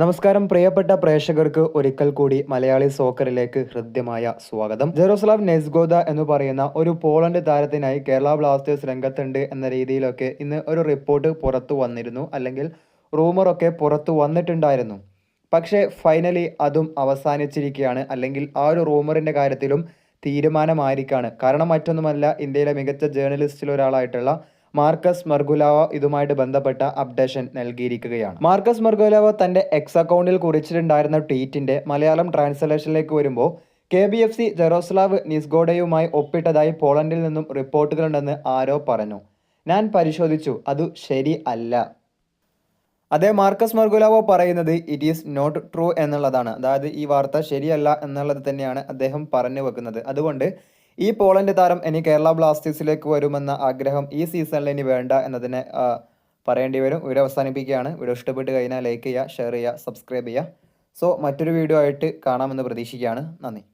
നമസ്കാരം പ്രിയപ്പെട്ട പ്രേക്ഷകർക്ക് ഒരിക്കൽ കൂടി മലയാളി സോക്കറിലേക്ക് ഹൃദ്യമായ സ്വാഗതം. ജെറോസ്ലാവ് നെസ്ഗോദ എന്ന് പറയുന്ന ഒരു പോളണ്ട് താരത്തിനായി കേരള ബ്ലാസ്റ്റേഴ്സ് രംഗത്തുണ്ട് എന്ന രീതിയിലൊക്കെ ഇന്ന് ഒരു റിപ്പോർട്ട് പുറത്തു വന്നിരുന്നു. അല്ലെങ്കിൽ റൂമറൊക്കെ പുറത്തു വന്നിട്ടുണ്ടായിരുന്നു. പക്ഷേ ഫൈനലി അതും അവസാനിച്ചിരിക്കുകയാണ്. അല്ലെങ്കിൽ ആ ഒരു റൂമറിന്റെ കാര്യത്തിലും തീരുമാനമായിരിക്കാണ്. കാരണം മറ്റൊന്നുമല്ല ഇന്ത്യയിലെ മികച്ച ജേർണലിസ്റ്റിൽ ഒരാളായിട്ടുള്ള മാർക്കസ് മർഗുലാവ ഇതുമായിട്ട് ബന്ധപ്പെട്ട അപ്ഡേഷൻ നൽകിയിരിക്കുകയാണ്. മാർക്കസ് മർഗുലാവ തന്റെ എക്സ് അക്കൗണ്ടിൽ കുറിച്ചിട്ടുണ്ടായിരുന്ന ട്വീറ്റിന്റെ മലയാളം ട്രാൻസ്ലേഷനിലേക്ക് വരുമ്പോൾ K B F C Jaroslaw നിസ്ഗോഡയുമായി ഒപ്പിട്ടതായി പോളണ്ടിൽ നിന്നും റിപ്പോർട്ടുകളുണ്ടെന്ന് ആരോ പറഞ്ഞു. ഞാൻ പരിശോധിച്ചു അത് ശരി അല്ല. അതേ മാർക്കസ് മർഗുലാവോ പറയുന്നത് ഇറ്റ് ഈസ് നോട്ട് ട്രൂ എന്നുള്ളതാണ്. അതായത് ഈ വാർത്ത ശരിയല്ല എന്നുള്ളത് തന്നെയാണ് അദ്ദേഹം പറഞ്ഞു വെക്കുന്നത്. അതുകൊണ്ട് ഈ പോളണ്ട് താരം ഇനി കേരള ബ്ലാസ്റ്റേഴ്സിലേക്ക് വരുമെന്ന ആഗ്രഹം ഈ സീസണിൽ ഇനി വേണ്ട എന്നതിനെ പറയേണ്ടി വരും. വീഡിയോ അവസാനിപ്പിക്കുകയാണ്. വീഡിയോ ഇഷ്ടപ്പെട്ട് കഴിഞ്ഞാൽ ലൈക്ക് ചെയ്യുക ഷെയർ ചെയ്യുക സബ്സ്ക്രൈബ് ചെയ്യുക. സോ മറ്റൊരു വീഡിയോ ആയിട്ട് കാണാമെന്ന് പ്രതീക്ഷിക്കുകയാണ്. നന്ദി.